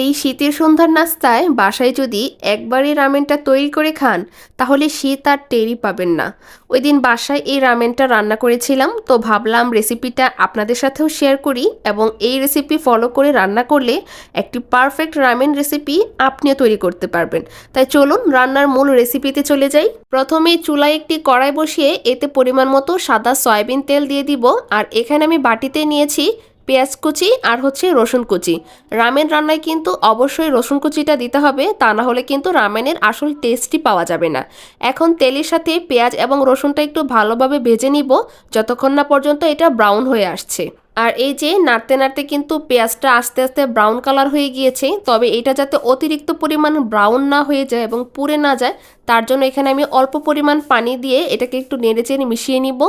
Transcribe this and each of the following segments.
এই শীতের সন্ধ্যার নাস্তায় বাসায় যদি একবারই রামেনটা তৈরি করে খান, তাহলে শীত আর টেরই পাবেন না। ওই দিন বাসায় এই রামেনটা রান্না করেছিলাম, তো ভাবলাম রেসিপিটা আপনাদের সাথেও শেয়ার করি এবং এই রেসিপি ফলো করে রান্না করলে একটি পারফেক্ট রামেন রেসিপি আপনিও তৈরি করতে পারবেন। তাই চলুন রান্নার মূল রেসিপিতে চলে যাই। প্রথমে চুলায় একটি কড়াই বসিয়ে এতে পরিমাণ মতো সাদা সয়াবিন তেল দিয়ে দিব, আর এখানে আমি বাটিতে নিয়েছি পেঁয়াজ কুচি আর হচ্ছে রসুন কুচি। রামেন রান্নায় কিন্তু অবশ্যই রসুন কুচিটা দিতে হবে, তা না হলে কিন্তু রামেনের আসল টেস্টই পাওয়া যাবে না। এখন তেলের সাথে পেঁয়াজ এবং রসুনটা একটু ভালোভাবে ভেজে নিব, যতক্ষণ না পর্যন্ত এটা ব্রাউন হয়ে আসছে। আর এই যে নাড়তে নাড়তে কিন্তু পেঁয়াজটা আস্তে আস্তে ব্রাউন কালার হয়ে গিয়েছে, তবে এটা যাতে অতিরিক্ত পরিমাণ ব্রাউন না হয়ে যায় এবং পুড়ে না যায়, তার জন্য এখানে আমি অল্প পরিমাণ পানি দিয়ে এটাকে একটু নেড়ে চেড়ে মিশিয়ে নিব।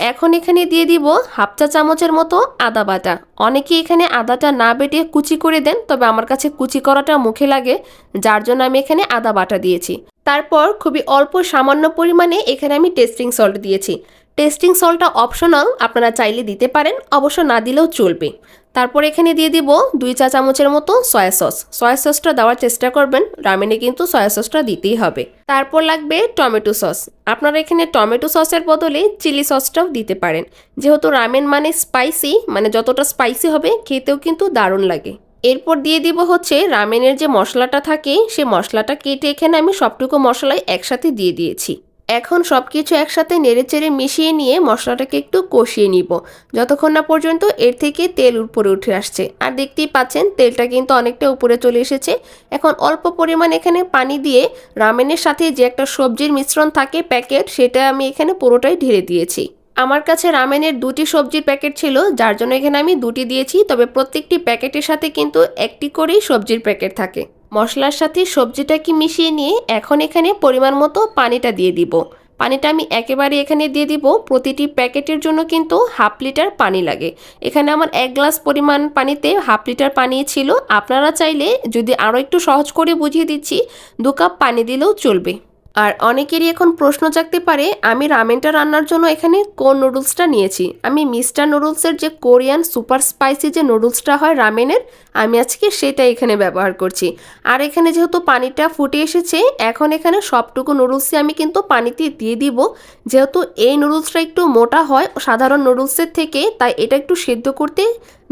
এখন এখানে দিয়ে দিব হাফ চা চামচের মতো আদা বাটা। অনেকে এখানে আদাটা না বেটে কুচি করে দেন, তবে আমার কাছে কুচি করাটা মুখে লাগে, যার জন্য আমি এখানে আদা বাটা দিয়েছি। তারপর খুবই অল্প সামান্য পরিমাণে এখানে আমি টেস্টিং সল্ট দিয়েছি। টেস্টিং সল্টটা অপশনাল, আপনারা চাইলে দিতে পারেন, অবশ্য না দিলেও চলবে। তারপর এখানে দিয়ে দিব দুই চা চামচের মতো সয়া সস। সয়া সসটা দেওয়ার চেষ্টা করবেন, রামেনে কিন্তু সয়া সসটা দিতেই হবে। তারপর লাগবে টমেটো সস। আপনারা এখানে টমেটো সসের বদলে চিলি সসটাও দিতে পারেন। যেহেতু রামেন মানে স্পাইসি মানে যতটা স্পাইসি হবে, খেতেও কিন্তু দারুণ লাগে। এরপর দিয়ে দিব হচ্ছে রামেনের যে মশলাটা থাকে, সে মশলাটা কেটে এখানে আমি সবটুকু মশলাই একসাথে দিয়ে দিয়েছি। এখন সব কিছু একসাথে নেড়েচেড়ে মিশিয়ে নিয়ে মশলাটাকে একটু কষিয়ে নিব। যতক্ষণ না পর্যন্ত এর থেকে তেল উপরে উঠে আসছে। আর দেখতেই পাচ্ছেন, তেলটা কিন্তু অনেকটা উপরে চলে এসেছে। এখন অল্প পরিমাণ এখানে পানি দিয়ে রামেনের সাথে যে একটা সবজির মিশ্রণ থাকে প্যাকেট, সেটা আমি এখানে পুরোটাই ঢেলে দিয়েছি। আমার কাছে রামেনের দুটি সবজির প্যাকেট ছিল, যার জন্য এখানে আমি দুটি দিয়েছি। তবে প্রত্যেকটি প্যাকেটের সাথে কিন্তু একটি করেই সবজির প্যাকেট থাকে। মশলার সাথে সবজিটাকে মিশিয়ে নিয়ে এখন এখানে পরিমাণ মতো পানিটা দিয়ে দিব। পানিটা আমি একেবারে এখানে দিয়ে দিব। প্রতিটি প্যাকেটের জন্য কিন্তু হাফ লিটার পানি লাগে। এখানে আমার এক গ্লাস পরিমাণ পানিতে হাফ লিটার পানি ছিল। আপনারা চাইলে যদি আরও একটু সহজ করে বুঝিয়ে দিচ্ছি, দু কাপ পানি দিলেও চলবে। আর অনেকেরই এখন প্রশ্ন জাগতে পারে, আমি রামেনটা রান্নার জন্য এখানে কোন নুডলসটা নিয়েছি? আমি মিস্টার নুডলসের যে কোরিয়ান সুপার স্পাইসি যে নুডলসটা হয় রামেনের, আমি আজকে সেটা এখানে ব্যবহার করছি। আর এখানে যেহেতু পানিটা ফুটে এসেছে, এখন এখানে সবটুকু নুডলসই আমি কিন্তু পানিতে দিয়ে দিব। যেহেতু এই নুডলসটা একটু মোটা হয়, সাধারণ নুডলসের থেকে, তাই এটা একটু সেদ্ধ করতে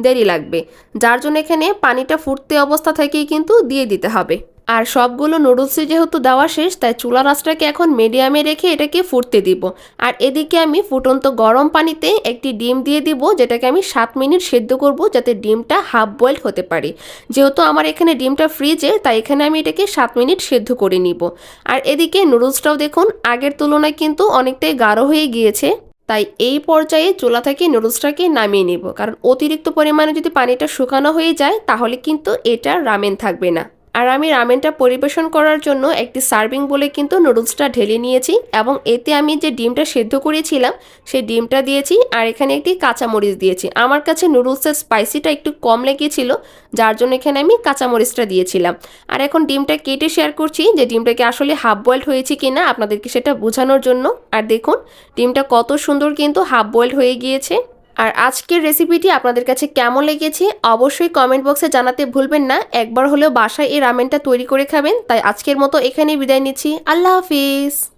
দেরি লাগবে। যার জন্য এখানে পানিটা ফুটতে অবস্থা থেকেই কিন্তু দিয়ে দিতে হবে। আর সবগুলো নুডলসে যেহেতু দেওয়া শেষ, তাই চুলা রাসটাকে এখন মিডিয়ামে রেখে এটাকে ফুটতে দিব। আর এদিকে আমি ফুটন্ত গরম পানিতে একটি ডিম দিয়ে দিব, যেটাকে আমি সাত মিনিট সেদ্ধ করব যাতে ডিমটা হাফ বয়েলড হতে পারে। যেহেতু আমার এখানে ডিমটা ফ্রিজে, তাই এখানে আমি এটাকে সাত মিনিট সেদ্ধ করে নিব। আর এদিকে নুডলসটাও দেখুন, আগের তুলনায় কিন্তু অনেকটাই গাঢ় হয়ে গিয়েছে। তাই এই পর্যায়ে চুলা থেকে নুডলসটাকে নামিয়ে নেব। কারণ অতিরিক্ত পরিমাণে যদি পানিটা শুকানো হয়ে যায়, তাহলে কিন্তু এটা রামেন থাকবে না। আর আমি রামেনটা পরিবেশন করার জন্য একটি সার্ভিং বলে কিন্তু নুডলসটা ঢেলে নিয়েছি এবং এতে আমি যে ডিমটা সেদ্ধ করেছিলাম, সেই ডিমটা দিয়েছি আর এখানে একটি কাঁচামরিচ দিয়েছি। আমার কাছে নুডলসের স্পাইসিটা একটু কম লেগেছিল, যার জন্য এখানে আমি কাঁচামরিচটা দিয়েছিলাম। আর এখন ডিমটা কেটে শেয়ার করছি যে ডিমটাকে আসলে হাফ বয়েলড হয়েছে কি না আপনাদেরকে সেটা বোঝানোর জন্য। আর দেখুন, ডিমটা কত সুন্দর কিন্তু হাফ বয়েলড হয়ে গিয়েছে। আর আজকের রেসিপিটি আপনাদের কাছে কেমন লেগেছে অবশ্যই কমেন্ট বক্সে জানাতে ভুলবেন না। একবার হলেও বাসায় এই রামেনটা তৈরি করে খাবেন। তাই আজকের মতো এখানেই বিদায় নিচ্ছি। আল্লাহ হাফিজ।